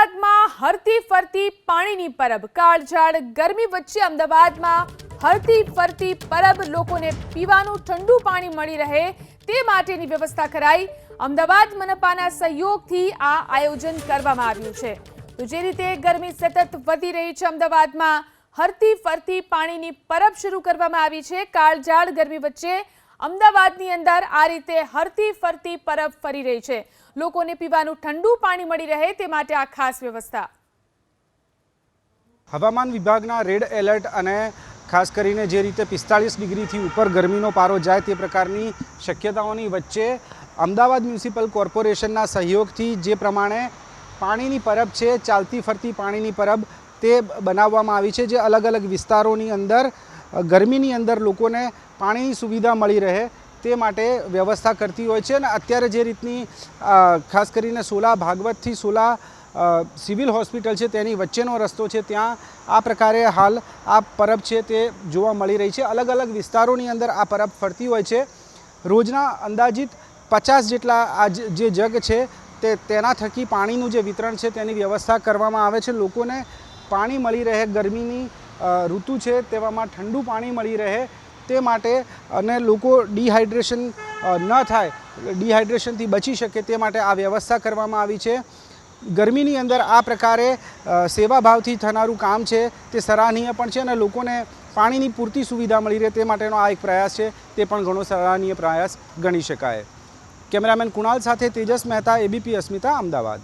અમદાવાદમાં હરતી ફરતી પાણીની પરબ. કાળઝાળ ગરમી વચ્ચે અમદાવાદમાં હરતી ફરતી પરબ લોકોને પીવાનું ઠંડુ પાણી મળી રહે તે માટેની વ્યવસ્થા કરાઈ. અમદાવાદ મનપાના સહયોગથી આ આયોજન કરવામાં આવ્યું છે. તો જે રીતે ગરમી સતત વધી રહી છે અમદાવાદમાં, હરતી ફરતી પાણીની પરબ શરૂ કરવામાં આવી છે. કાળઝાળ ગરમી વચ્ચે અમદાવાદની અંદર આ રીતે હરતી ફરતી પરબ ફરી રહી છે. લોકોને પીવાનું ઠંડુ પાણી મળી રહે તે માટે આ ખાસ વ્યવસ્થા. હવામાન વિભાગના રેડ એલર્ટ અને ખાસ કરીને જે રીતે પિસ્તાળીસ ડિગ્રીથી ઉપર ગરમીનો પારો જાય તે પ્રકારની શક્યતાઓની વચ્ચે અમદાવાદ મ્યુનિસિપલ કોર્પોરેશનના સહયોગથી જે પ્રમાણે પાણીની પરબ છે, ચાલતી ફરતી પાણીની પરબ તે બનાવવામાં આવી છે, જે અલગ અલગ વિસ્તારોની અંદર ગરમીની અંદર લોકોને પાણીની સુવિધા મળી રહે તે માટે વ્યવસ્થા કરતી હોય છે અને અત્યારે જે રીતની ખાસ કરીને સોલા ભાગવતથી સોલા સિવિલ હોસ્પિટલ છે તેની વચ્ચેનો રસ્તો છે ત્યાં આ પ્રકારે હાલ આ પરબ છે તે જોવા મળી રહી છે. અલગ અલગ વિસ્તારોની અંદર આ પરબ ફરતી હોય છે. રોજના અંદાજિત પચાસ જેટલા આ જે જગ છે તે તેના થકી પાણીનું જે વિતરણ છે તેની વ્યવસ્થા કરવામાં આવે છે. લોકોને પાણી મળી રહે ગરમીની ઋતુ છે તેવામાં ઠંડુ પાણી મળી રહે તે માટે અને લોકો ડિહાઇડ્રેશન ન થાય ડિહાઇડ્રેશનથી બચી શકે તે માટે આ વ્યવસ્થા કરવામાં આવી છે. ગરમીની અંદર આ પ્રકારે સેવાભાવથી થનારું કામ છે તે સરાહનીય પણ છે અને લોકોને પાણીની પૂરતી સુવિધા મળી રહે તે માટેનો આ એક પ્રયાસ છે, તે પણ ઘણો સરાહનીય પ્રયાસ ગણી શકાય. કેમેરામેન કુણાલ સાથે તેજસ મહેતા, એબીપી અસ્મિતા, અમદાવાદ.